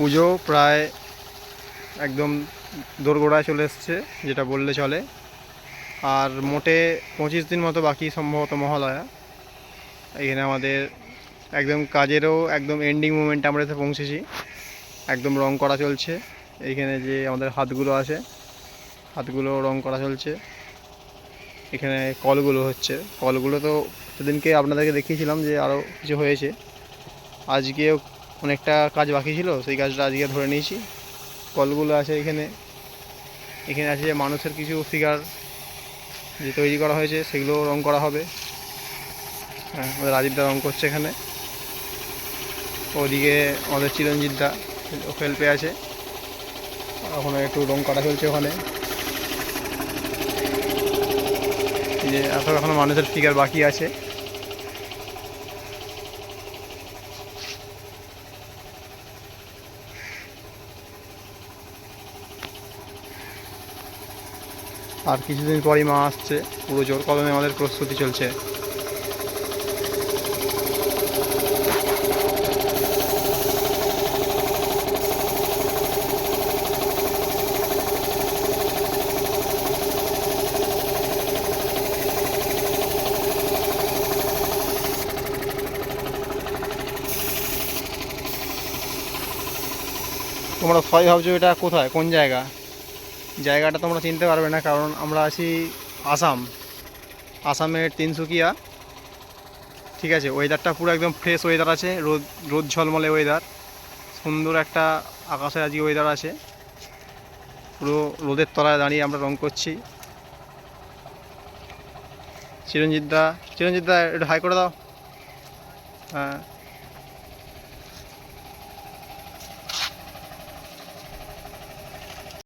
পুজো প্রায় একদম দোরগোড়ায় চলে এসছে, যেটা বললে চলে। আর মোটে পঁচিশ দিন মতো বাকি সম্ভবত মহালয়া। এখানে আমাদের একদম কাজেরও একদম এন্ডিং মোমেন্টে আমরা এসে পৌঁছেছি। একদম রং করা চলছে। এইখানে যে আমাদের হাতগুলো আছে, হাতগুলো রং করা চলছে। এখানে কলগুলো হচ্ছে। কলগুলো তো সেদিনকে আপনাদেরকে দেখিয়েছিলাম যে আরও কিছু হয়েছে। আজকেও অনেকটা কাজ বাকি ছিল, সেই কাজটা আজকে ধরে নিয়েছি। কলগুলো আছে এখানে। এখানে আছে যে মানুষের কিছু ফিগার যে তৈরি করা হয়েছে সেগুলো রং করা হবে। হ্যাঁ আমাদের রাজীবদা রং করছে এখানে। ওদিকে আমাদের চিরঞ্জিতদা হেল্পে আছে। ওখানে একটু রং করা চলছে ওখানে। যে এখনও মানুষের ফিগার বাকি আছে। আর কিছুদিন পরই মা আসছে। পুরো জোর কদমে আমাদের প্রস্তুতি চলছে। তোমরা সবাই ভাবছ এটা কোথায়? কোন জায়গা? জায়গাটা তোমরা চিনতে পারবে না, কারণ আমরা আছি আসাম। আসামের তিনসুকিয়া। ঠিক আছে ওয়েদারটা পুরো একদম ফ্রেশ ওয়েদার আছে, রোদ রোদ ঝলমলে ওয়েদার সুন্দর একটা আকাশে আজকে ওয়েদার আছে। পুরো রোদের তলায় দাঁড়িয়ে আমরা রং করছি। চিরঞ্জিতদা চিরঞ্জিতদা একটু হাই করে দাও। হ্যাঁ।